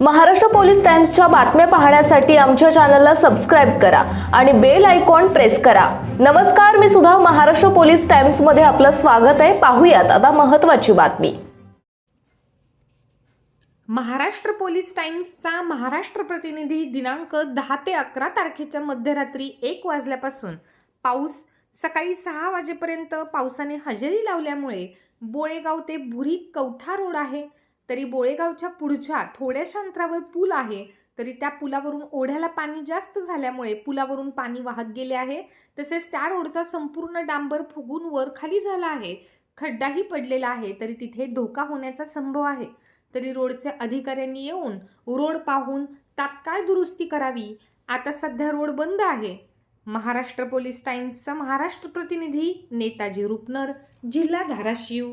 Maharashtra police टाइम्सच्या बातम्या पाहण्यासाठी आमच्या चॅनलला सबस्क्राईब करा आणि बेल आयकॉन प्रेस करा. नमस्कार मी सुद्धा महाराष्ट्र पोलीस टाइम्समध्ये आपलं स्वागत आहे. पाहूयात आता महत्वाची बातमी. महाराष्ट्र पोलीस टाइम्सचा महाराष्ट्र प्रतिनिधी दिनांक दहा ते अकरा तारखेच्या मध्यरात्री एक वाजल्यापासून पाऊस सकाळी सहा वाजेपर्यंत पावसाने हजेरी लावल्यामुळे बोळेगाव ते भुरी कवठा रोड आहे. तरी बोळेगावच्या पुढच्या थोड्याशा अंतरावर पूल आहे तरी त्या पुलावरून ओढ्याला पाणी जास्त झाल्यामुळे पुलावरून पाणी वाहत गेले आहे. तसेच त्या रोडचा संपूर्ण डांबर फुगून वर खाली झाला आहे. खड्डाही पडलेला आहे तरी तिथे धोका होण्याचा संभव आहे. तरी रोडचे अधिकाऱ्यांनी येऊन रोड पाहून तात्काळ दुरुस्ती करावी. आता सध्या रोड बंद आहे. महाराष्ट्र पोलीस टाइम्सचा महाराष्ट्र प्रतिनिधी नेताजी रुपनर जिल्हा धाराशिव.